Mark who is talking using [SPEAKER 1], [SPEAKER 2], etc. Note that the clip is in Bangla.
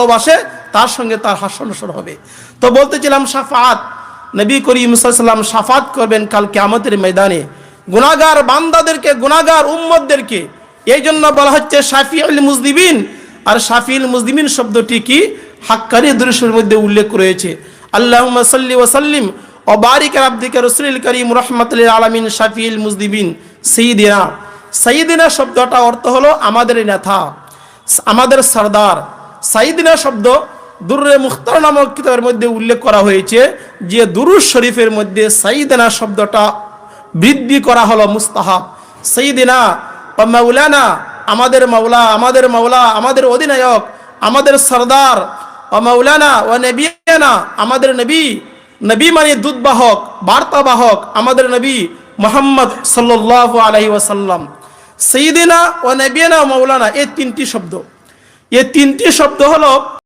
[SPEAKER 1] ভালোবাসে তার সঙ্গে তার হাস্যনসর হবে। তো বলতেছিলাম সাফাত নবী করিম সাল্লাম সাফাত করবেন কাল কেয়ামতের ময়দানে। গুনাগার বান্দাদেরকে গুনাগার উম্মদদেরকে এই জন্য বলা হচ্ছে শাফিউল মুজদিবিন। আর শাফিউল মুজদিবিন শব্দটি কি? হাক্কারি দৃশ্যের মধ্যে উল্লেখ রয়েছে। আল্লাহ সাল্লি ওসাল্লিম ও বারিক আব্দিকা রসুল করিম রহমতুল আলমিন শাফিউল মুজদিবিন সঈদিনা। সঈদিনা শব্দটা অর্থ হলো আমাদের নেতা, আমাদের সর্দার। সাইদিনা শব্দ দুর্রে মুখতার নামক কিতাবের মধ্যে উল্লেখ করা হয়েছে যে দুরুজ শরীফের মধ্যে সাইদিনা শব্দটা বৃদ্ধি করা হলো মুস্তাহাব। সাইদিনা, বা মাওলানা, আমাদের মাওলা আমাদের মাওলা, আমাদের অধিনায়ক, আমাদের সর্দার ও মাওলানা ও নবিয়ানা আমাদের নবী নবী মানে দুধবাহক বার্তাবাহক, আমাদের নবী মোহাম্মদ সাল্লাহ আলহি ওয়াসাল্লাম। সঈদিনা ও নবিয়ানা ও মাওলানা, এই তিনটি শব্দ। এই তিনটি শব্দ হলো